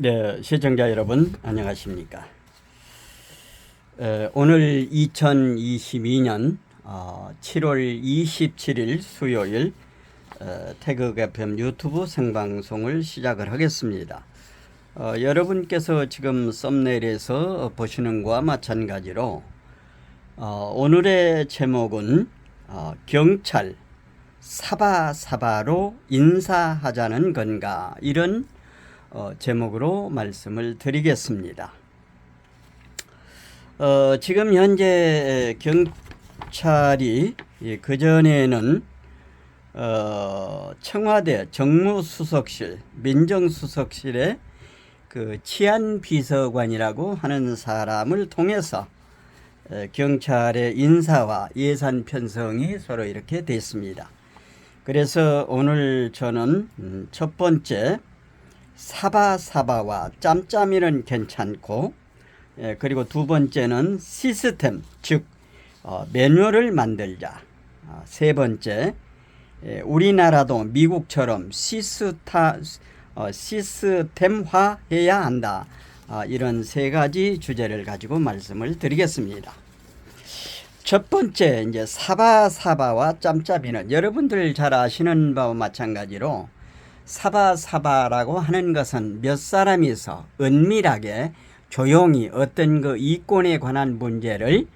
네, 시청자 여러분 안녕하십니까? 에, 오늘 2022년 어, 7월 27일 수요일 어, 태극 FM 유튜브 생방송을 시작을 하겠습니다. 어, 여러분께서 지금 썸네일에서 보시는 것과 마찬가지로 어, 오늘의 제목은 어, 경찰 사바사바로 인사하자는 건가 이런 어, 제목으로 말씀을 드리겠습니다. 어, 지금 현재 경찰이 그 전에는 어, 청와대 정무수석실 민정수석실에 그 치안 비서관이라고 하는 사람을 통해서 에, 경찰의 인사와 예산 편성이 서로 이렇게 됐습니다. 그래서 오늘 저는 음, 첫 번째 사바사바와 짬짬이는 괜찮고 예, 그리고 두 번째는 시스템 즉 어, 매뉴얼을 만들자 아, 세 번째 예, 우리나라도 미국처럼 시스타 어, 시스템화해야 한다 아, 이런 세 가지 주제를 가지고 말씀을 드리겠습니다. 첫 번째 이제 사바사바와 짬짬이는 여러분들 잘 아시는 바와 마찬가지로 사바사바라고 하는 것은 몇 사람이서 은밀하게 조용히 어떤 그 이권에 관한 문제를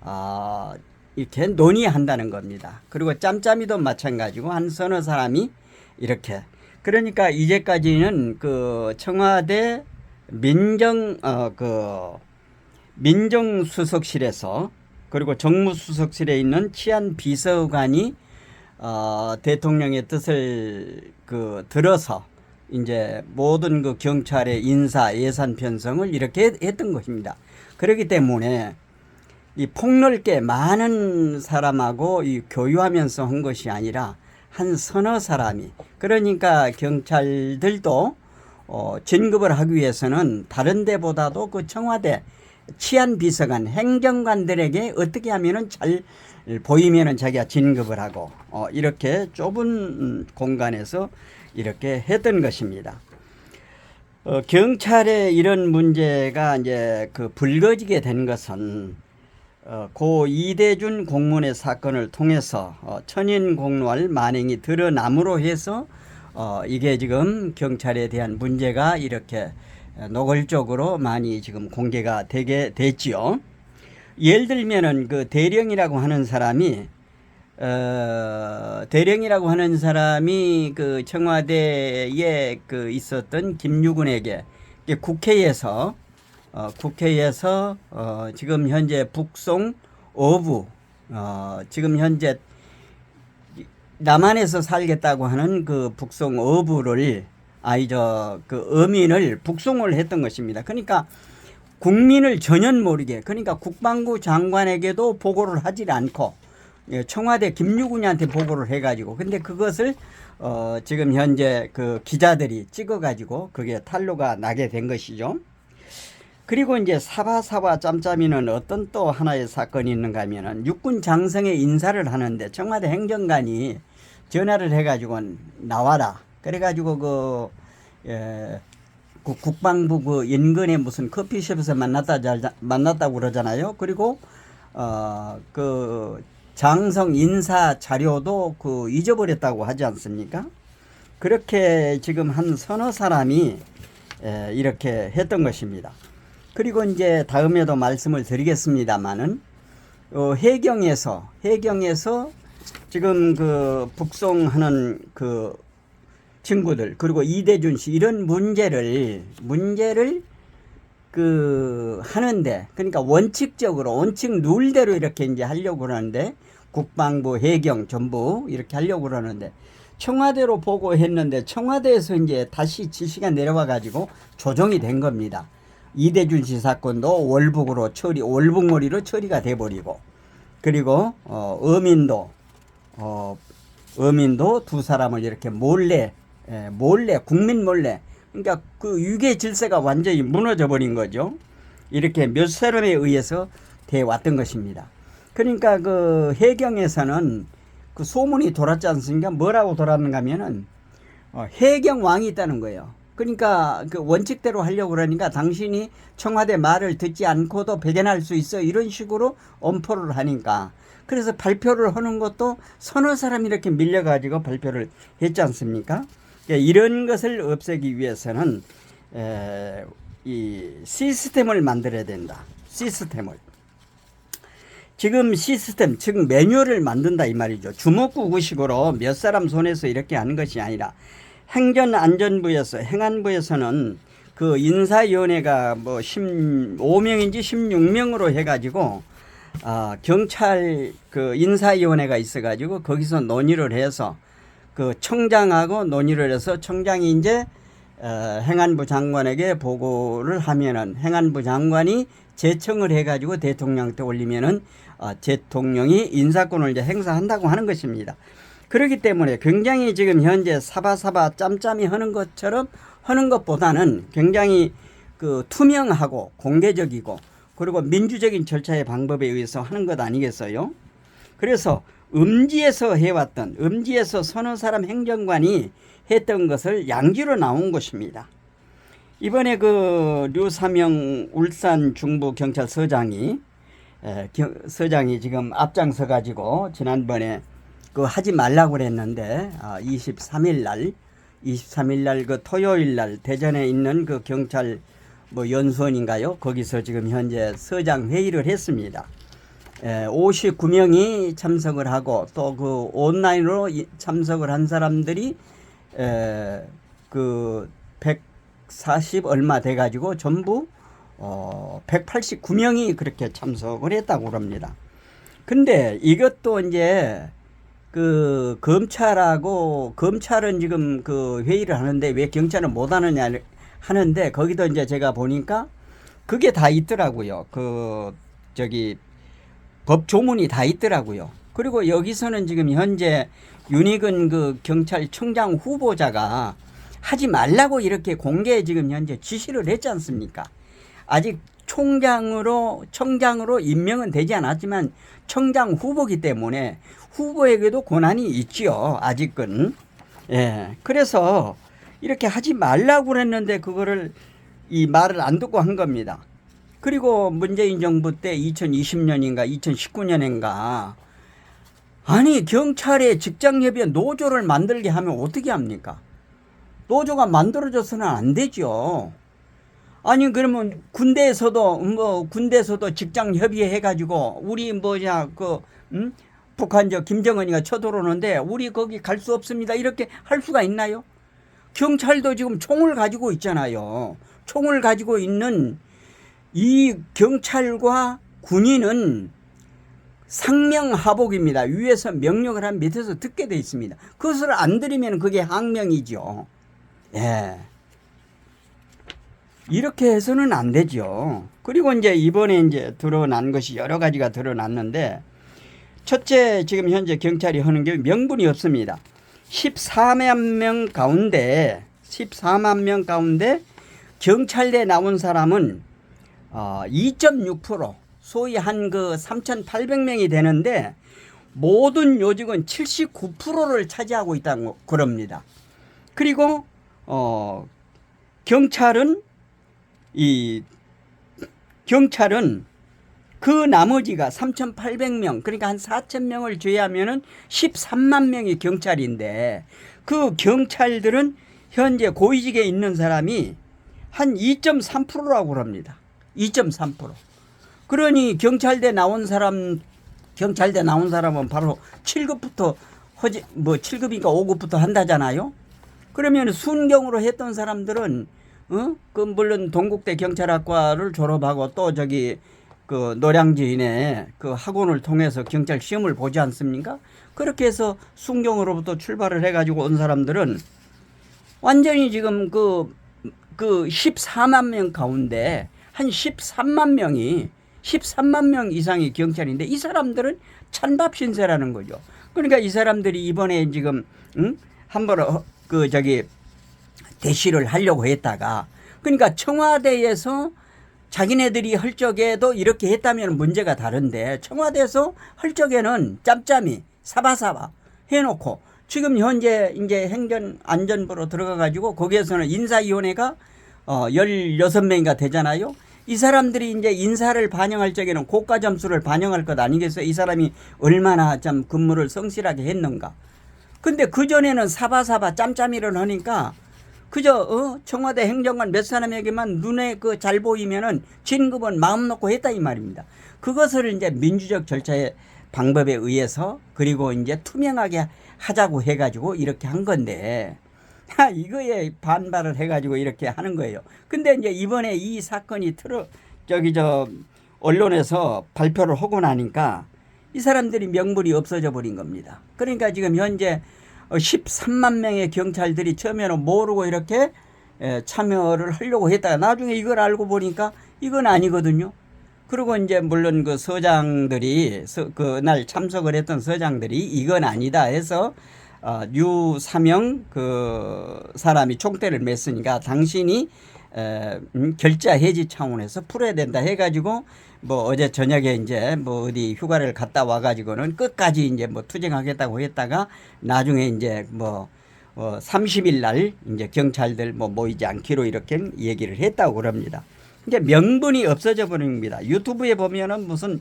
어, 이렇게 논의한다는 겁니다. 그리고 짬짬이도 마찬가지고 한 서너 사람이 이렇게 그러니까 이제까지는 그 청와대 민정 어 그 민정수석실에서 그리고 정무수석실에 있는 치안 비서관이 어, 대통령의 뜻을 그 들어서 이제 모든 그 경찰의 인사 예산 편성을 이렇게 했던 것입니다. 그렇기 때문에 이 폭넓게 많은 사람하고 이 교류하면서 한 것이 아니라 한 서너 사람이 그러니까 경찰들도 어, 진급을 하기 위해서는 다른 데보다도 그 청와대 치안 비서관 행정관들에게 어떻게 하면은 잘 보이면은 자기가 진급을 하고 어, 이렇게 좁은 음, 공간에서 이렇게 했던 것입니다. 어, 경찰의 이런 문제가 이제 그 불거지게 된 것은 어, 고 이대준 공무원의 사건을 통해서 어, 천인 공로할 만행이 드러남으로 해서 어, 이게 지금 경찰에 대한 문제가 이렇게 노골적으로 많이 지금 공개가 되게 됐지요. 예를 들면은 그 대령이라고 하는 사람이 어, 대령이라고 하는 사람이 그 청와대에 그 있었던 김유군에게 이게 국회에서 어, 국회에서 어, 지금 현재 북송 어부 어, 지금 현재 남한에서 살겠다고 하는 그 북송 어부를 아이 저 그 어민을 북송을 했던 것입니다. 그러니까 국민을 전혀 모르게 그러니까 국방부 장관에게도 보고를 하질 않고 예, 청와대 김유군이한테 보고를 해가지고 근데 그것을 어 지금 현재 그 기자들이 찍어가지고 그게 탄로가 나게 된 것이죠. 그리고 이제 사바사바 짬짬이는 어떤 또 하나의 사건이 있는가 하면은 육군 장성에 인사를 하는데 청와대 행정관이 전화를 해가지고 나와라. 그래가지고 그, 예, 그 국방부 그 인근에 무슨 커피숍에서 만났다, 자- 만났다고 그러잖아요. 그리고, 어, 그 장성 인사 자료도 그 잊어버렸다고 하지 않습니까? 그렇게 지금 한 서너 사람이 에, 이렇게 했던 것입니다. 그리고 이제 다음에도 말씀을 드리겠습니다만은 어, 해경에서 해경에서 지금 그 북송하는 그 친구들 그리고 이대준 씨 이런 문제를 문제를 그 하는데 그러니까 원칙적으로 원칙 룰대로 이렇게 이제 하려고 그러는데 국방부 해경 전부 이렇게 하려고 그러는데 청와대로 보고했는데 청와대에서 이제 다시 지시가 내려와 가지고 조정이 된 겁니다. 이대준 씨 사건도 월북으로 처리 월북몰이로 처리가 돼 버리고 그리고 어 어민도 어 어민도 두 사람을 이렇게 몰래 예, 몰래 국민 몰래 그러니까 그 유계 질서가 완전히 무너져 버린 거죠. 이렇게 몇 사람에 의해서 돼 왔던 것입니다. 그러니까 그 해경에서는 그 소문이 돌았지 않습니까? 뭐라고 돌았는가 하면은 어, 해경 왕이 있다는 거예요. 그러니까 그 원칙대로 하려고 그러니까 당신이 청와대 말을 듣지 않고도 배견할 수 있어 이런 식으로 엄포를 하니까 그래서 발표를 하는 것도 서너 사람이 이렇게 밀려가지고 발표를 했지 않습니까? 예, 이런 것을 없애기 위해서는 에, 이 시스템을 만들어야 된다. 시스템을. 지금 시스템, 즉 매뉴얼을 만든다 이 말이죠. 주먹구구식으로 몇 사람 손에서 이렇게 하는 것이 아니라 행전안전부에서 행안부에서는 그 인사위원회가 뭐 15명인지 16명으로 해가지고 아, 경찰 그 인사위원회가 있어가지고 거기서 논의를 해서 그 청장하고 논의를 해서 청장이 이제 어, 행안부 장관에게 보고를 하면은 행안부 장관이 제청을 해가지고 대통령한테 올리면은 어, 대통령이 인사권을 이제 행사한다고 하는 것입니다. 그렇기 때문에 굉장히 지금 현재 사바사바 짬짬이 하는 것처럼 하는 것보다는 굉장히 그 투명하고 공개적이고 그리고 민주적인 절차의 방법에 의해서 하는 것 아니겠어요? 그래서 음지에서 해왔던 음지에서 서너 사람 행정관이 했던 것을 양지로 나온 것입니다. 이번에 그 류사명 울산 중부 경찰서장이 서장이 지금 앞장서 가지고 지난번에 그 하지 말라고 그랬는데 아, 23일 날 23일 날 그 토요일 날 대전에 있는 그 경찰 뭐 연수원인가요? 거기서 지금 현재 서장 회의를 했습니다. 에, 59명이 참석을 하고 또 그 온라인으로 이- 참석을 한 사람들이 에, 그140 얼마 돼 가지고 전부 어 189명이 그렇게 참석을 했다고 그럽니다. 근데 이것도 이제 그 검찰하고 검찰은 지금 그 회의를 하는데 왜 경찰은 못 하느냐 하는데 거기도 이제 제가 보니까 그게 다 있더라고요. 그 저기 법 조문이 다 있더라고요. 그리고 여기서는 지금 현재 윤희근 그 경찰청장 후보자가 하지 말라고 이렇게 공개 지금 현재 지시를 했지 않습니까? 아직 총장으로 청장으로 임명은 되지 않았지만 청장 후보기 때문에 후보에게도 권한이 있지요. 아직은. 예. 그래서 이렇게 하지 말라고 그랬는데 그거를 이 말을 안 듣고 한 겁니다. 그리고 문재인 정부 때 2020년인가 2019년인가 아니 경찰의 직장협의회 노조를 만들게 하면 어떻게 합니까? 노조가 만들어져서는 안 되죠. 아니 그러면 군대에서도 뭐 군대에서도 직장 협의회 해가지고 우리 뭐냐 그 음? 북한 저 김정은이가 쳐들어오는데 우리 거기 갈 수 없습니다 이렇게 할 수가 있나요? 경찰도 지금 총을 가지고 있잖아요. 총을 가지고 있는 이 경찰과 군인은 상명하복입니다. 위에서 명령을 한 밑에서 듣게 돼 있습니다. 그것을 안 들으면 그게 항명이죠. 예. 이렇게 해서는 안 되죠. 그리고 이제 이번에 이제 드러난 것이 여러 가지가 드러났는데 첫째 지금 현재 경찰이 하는 게 명분이 없습니다. 14만 명 가운데 14만 명 가운데 경찰대 나온 사람은 어, 2.6% 소위 한 그 3,800명이 되는데 모든 요직은 79%를 차지하고 있다고 그럽니다. 그리고 어 경찰은 이 경찰은 그 나머지가 3,800명 그러니까 한 4,000명을 제외하면은 13만 명이 경찰인데 그 경찰들은 현재 고위직에 있는 사람이 한 2.3%라고 합니다. 2.3%. 그러니 경찰대 나온 사람 경찰대 나온 사람은 바로 7급부터 허지 뭐 7급인가 5급부터 한다잖아요. 그러면 순경으로 했던 사람들은 어? 그 물론 동국대 경찰학과를 졸업하고 또 저기 그 노량진에 그 학원을 통해서 경찰 시험을 보지 않습니까? 그렇게 해서 순경으로부터 출발을 해가지고 온 사람들은 완전히 지금 그, 그 14만 명 가운데 한 13만 명이 13만 명 이상이 경찰인데 이 사람들은 찬밥 신세라는 거죠. 그러니까 이 사람들이 이번에 지금 응? 한번 어, 그 저기 대시를 하려고 했다가 그러니까 청와대에서 자기네들이 할 적에도 이렇게 했다면 문제가 다른데 청와대에서 할 적에는 짬짬이 사바사바 해놓고 지금 현재 이제 행전 안전부로 들어가 가지고 거기에서는 인사위원회가 어 16명인가 되잖아요. 이 사람들이 이제 인사를 반영할 적에는 고가 점수를 반영할 것 아니겠어요? 이 사람이 얼마나 참 근무를 성실하게 했는가. 근데 그전에는 사바사바 짬짬이를 하니까 그저 어? 청와대 행정관 몇 사람에게만 눈에 그 잘 보이면은 진급은 마음 놓고 했다 이 말입니다. 그것을 이제 민주적 절차의 방법에 의해서 그리고 이제 투명하게 하자고 해가지고 이렇게 한 건데 하, 이거에 반발을 해가지고 이렇게 하는 거예요. 근데 이제 이번에 이 사건이 틀어 저기 저 언론에서 발표를 하고 나니까 이 사람들이 명분이 없어져 버린 겁니다. 그러니까 지금 현재 13만 명의 경찰들이 처음에는 모르고 이렇게 에, 참여를 하려고 했다가 나중에 이걸 알고 보니까 이건 아니거든요. 그리고 이제 물론 그 서장들이 서- 그날 참석을 했던 서장들이 이건 아니다 해서 어, 유사명 그 사람이 총대를 맸으니까 당신이 에, 음, 결자 해지 차원에서 풀어야 된다 해가지고 뭐 어제 저녁에 이제 뭐 어디 휴가를 갔다 와가지고는 끝까지 이제 뭐 투쟁하겠다고 했다가 나중에 이제 뭐 어, 30일 날 이제 경찰들 뭐 모이지 않기로 이렇게 얘기를 했다고 그럽니다. 이제 명분이 없어져 버립니다. 유튜브에 보면은 무슨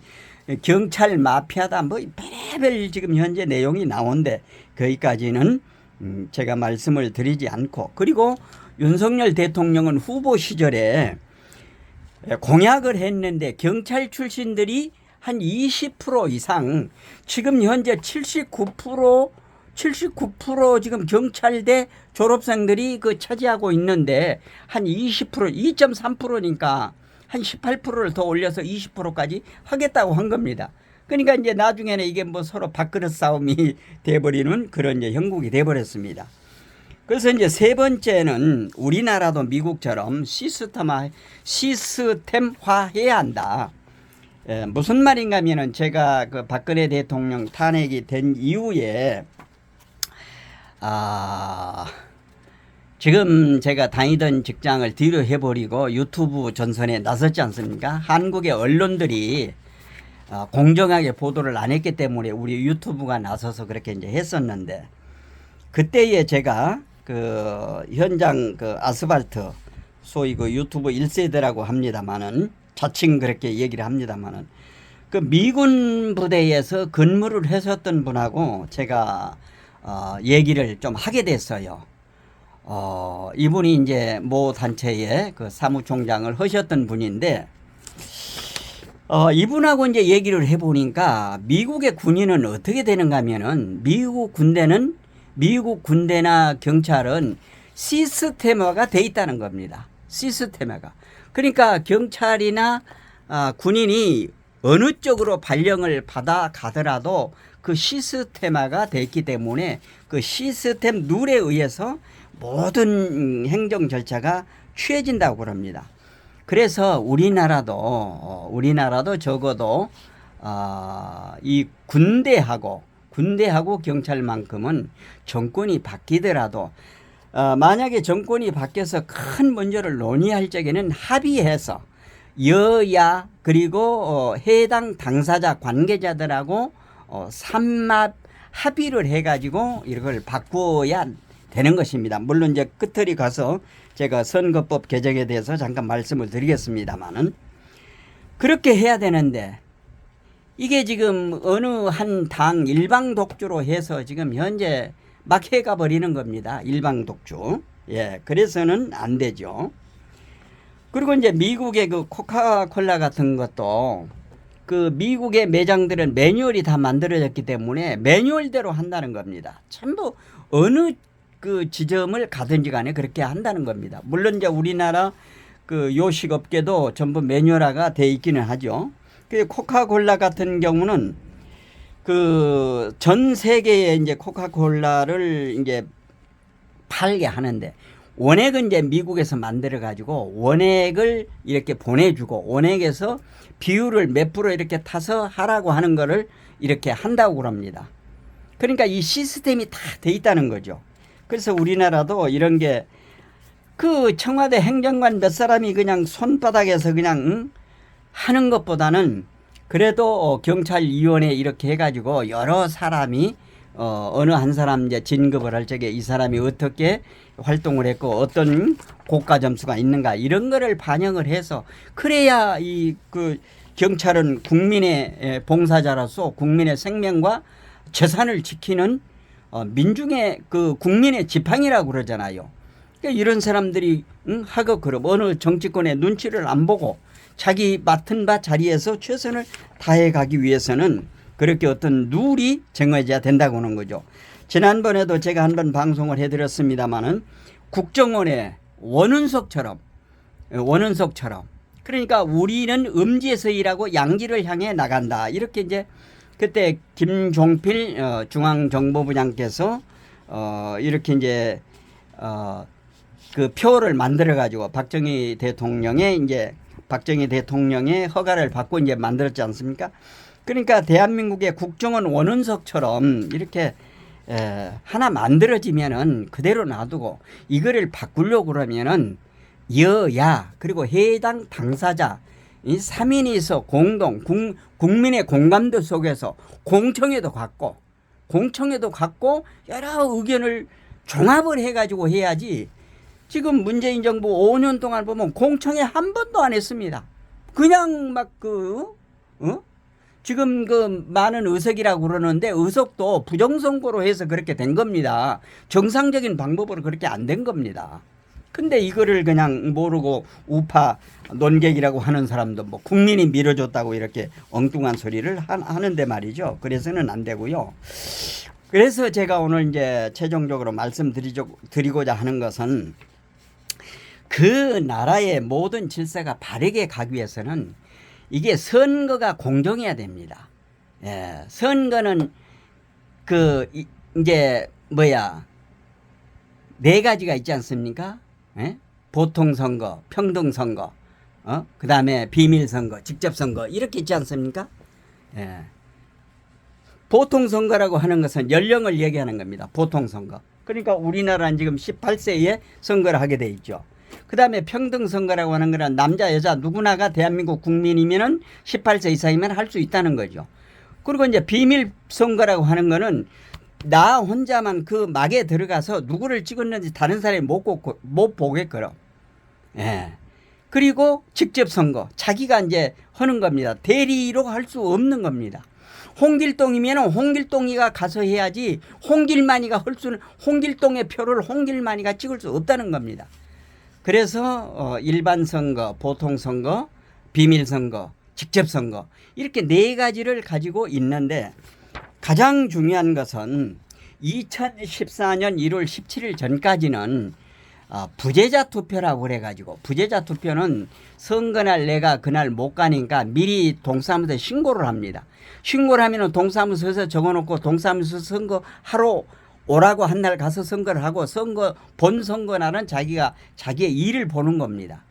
경찰 마피아다 뭐 별의별 지금 현재 내용이 나온데 거기까지는 음, 제가 말씀을 드리지 않고 그리고 윤석열 대통령은 후보 시절에 공약을 했는데 경찰 출신들이 한 20% 이상 지금 현재 79% 79% 지금 경찰대 졸업생들이 그 차지하고 있는데 한 20% 2.3%니까 한 18%를 더 올려서 20%까지 하겠다고 한 겁니다. 그러니까 이제 나중에는 이게 뭐 서로 밥그릇 싸움이 돼버리는 그런 이제 형국이 돼버렸습니다. 그래서 이제 세 번째는 우리나라도 미국처럼 시스템화, 시스템화해야 한다. 에, 무슨 말인가 하면은 제가 그 박근혜 대통령 탄핵이 된 이후에 아, 지금 제가 다니던 직장을 뒤로 해버리고 유튜브 전선에 나섰지 않습니까? 한국의 언론들이 어, 공정하게 보도를 안 했기 때문에 우리 유튜브가 나서서 그렇게 이제 했었는데 그때에 제가 그 현장 그 아스팔트 소위 그 유튜브 1세대라고 합니다만은 자칭 그렇게 얘기를 합니다만은 그 미군 부대에서 근무를 했었던 분하고 제가 어, 얘기를 좀 하게 됐어요. 어, 이분이 이제 모 단체의 그 사무총장을 하셨던 분인데 어, 이분하고 이제 얘기를 해보니까 미국의 군인은 어떻게 되는가 하면은 미국 군대는 미국 군대나 경찰은 시스템화가 돼 있다는 겁니다. 시스템화가. 그러니까 경찰이나 아, 군인이 어느 쪽으로 발령을 받아 가더라도 그 시스템화가 돼 있기 때문에 그 시스템 룰에 의해서 모든 행정 절차가 취해진다고 그럽니다. 그래서 우리나라도 어, 우리나라도 적어도 어, 이 군대하고 군대하고 경찰만큼은 정권이 바뀌더라도 어, 만약에 정권이 바뀌어서 큰 문제를 논의할 적에는 합의해서 여야 그리고 어, 해당 당사자 관계자들하고 어, 삼합 합의를 해가지고 이걸 바꾸어야 되는 것입니다. 물론 이제 끝들이 가서 제가 선거법 개정에 대해서 잠깐 말씀을 드리겠습니다만은 그렇게 해야 되는데 이게 지금 어느 한 당 일방 독주로 해서 지금 현재 막 해가 버리는 겁니다. 일방 독주. 예, 그래서는 안 되죠. 그리고 이제 미국의 그 코카콜라 같은 것도 그 미국의 매장들은 매뉴얼이 다 만들어졌기 때문에 매뉴얼대로 한다는 겁니다. 전부 어느 그 지점을 가든지 간에 그렇게 한다는 겁니다. 물론 이제 우리나라 그 요식업계도 전부 매뉴얼화가 돼 있기는 하죠. 그 코카콜라 같은 경우는 그 전 세계에 이제 코카콜라를 이제 팔게 하는데 원액은 이제 미국에서 만들어 가지고 원액을 이렇게 보내주고 원액에서 비율을 몇 프로 이렇게 타서 하라고 하는 거를 이렇게 한다고 그럽니다. 그러니까 이 시스템이 다 돼 있다는 거죠. 그래서 우리나라도 이런 게 그 청와대 행정관 몇 사람이 그냥 손바닥에서 그냥 응? 하는 것보다는 그래도 어, 경찰위원회 이렇게 해가지고 여러 사람이 어, 어느 한 사람 이제 진급을 할 적에 이 사람이 어떻게 활동을 했고 어떤 고가 점수가 있는가 이런 거를 반영을 해서 그래야 이 그 경찰은 국민의 에, 봉사자로서 국민의 생명과 재산을 지키는 어, 민중의 그 국민의 지팡이라고 그러잖아요. 그러니까 이런 사람들이 응, 하고 그럼 어느 정치권의 눈치를 안 보고 자기 맡은 바 자리에서 최선을 다해 가기 위해서는 그렇게 어떤 룰이 정해져야 된다고 하는 거죠. 지난번에도 제가 한 번 방송을 해드렸습니다마는 국정원의 원은석처럼 원은석처럼 그러니까 우리는 음지에서 일하고 양지를 향해 나간다 이렇게 이제 그때 김종필 어, 중앙정보부장께서 어, 이렇게 이제 어, 그 표를 만들어 가지고 박정희 대통령의 이제 박정희 대통령의 허가를 받고 이제 만들었지 않습니까? 그러니까 대한민국의 국정원 원은석처럼 이렇게 에, 하나 만들어지면은 그대로 놔두고 이거를 바꾸려고 그러면은 여야 그리고 해당 당사자 이 3인이서 공동 국, 국민의 공감대 속에서 공청회도 갖고 공청회도 갖고 여러 의견을 종합을 해가지고 해야지 지금 문재인 정부 5년 동안 보면 공청회 한 번도 안 했습니다. 그냥 막 그, 어? 지금 그 많은 의석이라고 그러는데 의석도 부정선거로 해서 그렇게 된 겁니다. 정상적인 방법으로 그렇게 안 된 겁니다. 근데 이거를 그냥 모르고 우파 논객이라고 하는 사람도 뭐 국민이 밀어줬다고 이렇게 엉뚱한 소리를 하- 하는데 말이죠. 그래서는 안 되고요. 그래서 제가 오늘 이제 최종적으로 말씀드리고자 하는 것은 그 나라의 모든 질서가 바르게 가기 위해서는 이게 선거가 공정해야 됩니다. 예, 선거는 그 이- 이제 뭐야 네 가지가 있지 않습니까? 예? 보통 선거, 평등 선거, 어? 그 다음에 비밀 선거, 직접 선거 이렇게 있지 않습니까? 예. 보통 선거라고 하는 것은 연령을 얘기하는 겁니다. 보통 선거. 그러니까 우리나라는 지금 18세에 선거를 하게 돼 있죠. 그 다음에 평등 선거라고 하는 거는 남자 여자 누구나가 대한민국 국민이면은 18세 이상이면 할 수 있다는 거죠. 그리고 이제 비밀 선거라고 하는 거는 나 혼자만 그 막에 들어가서 누구를 찍었는지 다른 사람이 못, 고- 못 보게끔. 예. 그리고 직접 선거. 자기가 이제 하는 겁니다. 대리로 할 수 없는 겁니다. 홍길동이면 홍길동이가 가서 해야지 홍길만이가 할 수는 홍길동의 표를 홍길만이가 찍을 수 없다는 겁니다. 그래서 어, 일반 선거, 보통 선거, 비밀 선거, 직접 선거 이렇게 네 가지를 가지고 있는데 가장 중요한 것은 2014년 1월 17일 전까지는 어, 부재자 투표라고 그래가지고 부재자 투표는 선거날 내가 그날 못 가니까 미리 동사무소에 신고를 합니다. 신고를 하면은 동사무소에서 적어놓고 동사무소 선거 하러 오라고 한 날 가서 선거를 하고 선거 본 선거날은 자기가 자기의 일을 보는 겁니다.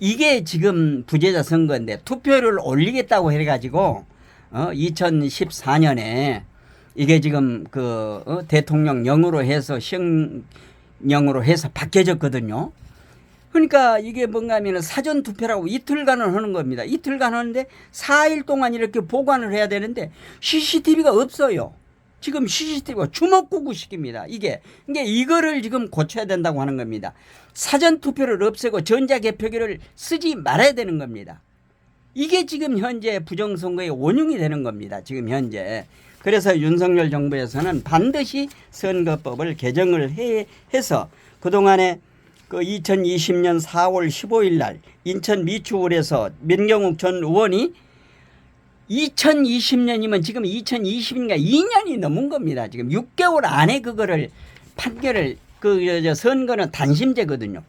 이게 지금 부재자 선거인데 투표를 올리겠다고 해가지고 어, 2014년에 이게 지금 그 어, 대통령령으로 해서 시행령으로 해서 바뀌어졌거든요. 그러니까 이게 뭔가 하면 사전 투표라고 이틀간을 하는 겁니다. 이틀간 하는데 4일 동안 이렇게 보관을 해야 되는데 CCTV가 없어요. 지금 CCTV가 주먹구구식입니다. 이게 이게 이거를 지금 고쳐야 된다고 하는 겁니다. 사전 투표를 없애고 전자 개표기를 쓰지 말아야 되는 겁니다. 이게 지금 현재 부정선거의 원흉이 되는 겁니다. 지금 현재. 그래서 윤석열 정부에서는 반드시 선거법을 개정을 해, 해서 그동안에 그 2020년 4월 15일 날 인천 미추홀에서 민경욱 전 의원이 2020년이면 지금 2020인가 2년이 넘은 겁니다. 지금 6개월 안에 그거를 판결을 그 저 선거는 단심제거든요.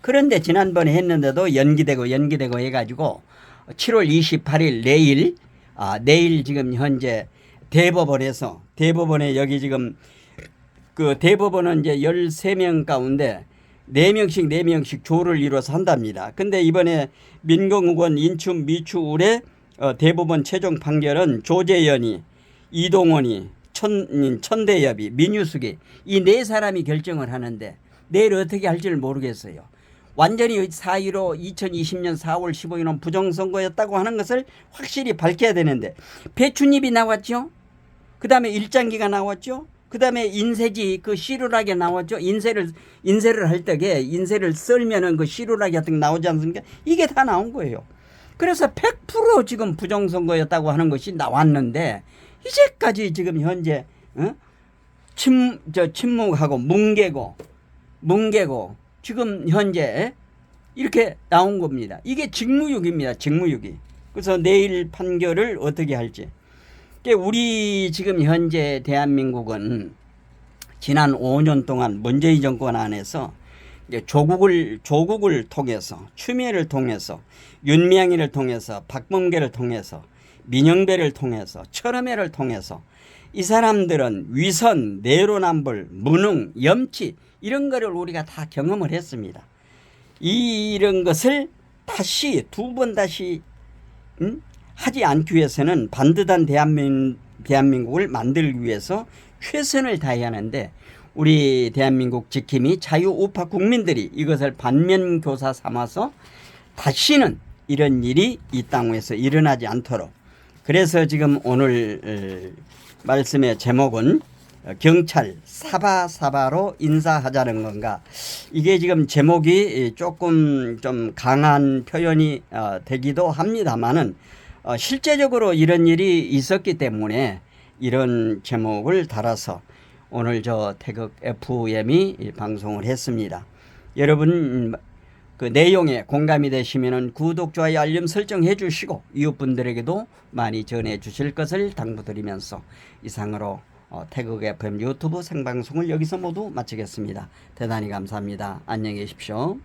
그런데 지난번에 했는데도 연기되고 연기되고 해가지고 7월 28일 내일 아 내일 지금 현재 대법원에서 대법원에 여기 지금 그 대법원은 이제 13명 가운데 4명씩 4명씩 조를 이뤄서 한답니다. 근데 이번에 민경욱원 인춘 미추울의 어, 대법원 최종 판결은 조재현이 이동원이 천, 천대엽이 민유숙이 이 네 사람이 결정을 하는데 내일 어떻게 할지를 모르겠어요. 완전히 4.15 2020년 4월 15일은 부정선거였다고 하는 것을 확실히 밝혀야 되는데 배춧잎이 나왔죠. 그 다음에 일장기가 나왔죠. 그 다음에 인쇄지 그 시루라기 나왔죠. 인쇄를 인쇄를 할 때게 인쇄를 썰면은 그 시루라기 같은 게 나오지 않습니까? 이게 다 나온 거예요. 그래서 100% 지금 부정선거였다고 하는 것이 나왔는데 이제까지 지금 현재 어? 침, 저 침묵하고 뭉개고 뭉개고 지금 현재 이렇게 나온 겁니다. 이게 직무유기입니다. 직무유기. 그래서 내일 판결을 어떻게 할지. 우리 지금 현재 대한민국은 지난 5년 동안 문재인 정권 안에서 조국을 조국을 통해서 추미애를 통해서 윤미향이를 통해서 박범계를 통해서 민영배를 통해서 철험회를 통해서 이 사람들은 위선, 내로남불, 무능, 염치 이런 거를 우리가 다 경험을 했습니다. 이런 것을 다시 두 번 다시 음? 하지 않기 위해서는 반듯한 대한민, 대한민국을 만들기 위해서 최선을 다해야 하는데 우리 대한민국 지킴이 자유우파 국민들이 이것을 반면교사 삼아서 다시는 이런 일이 이 땅에서 일어나지 않도록 그래서 지금 오늘 어, 말씀의 제목은 어, 경찰 사바사바로 인사하자는 건가 이게 지금 제목이 조금 좀 강한 표현이 어, 되기도 합니다만은 어, 실제적으로 이런 일이 있었기 때문에 이런 제목을 달아서 오늘 저 태극 FM이 이 방송을 했습니다. 여러분 그 내용에 공감이 되시면은 구독, 좋아요, 알림 설정해 주시고 이웃분들에게도 많이 전해 주실 것을 당부드리면서 이상으로 어, 태극 FM 유튜브 생방송을 여기서 모두 마치겠습니다. 대단히 감사합니다. 안녕히 계십시오.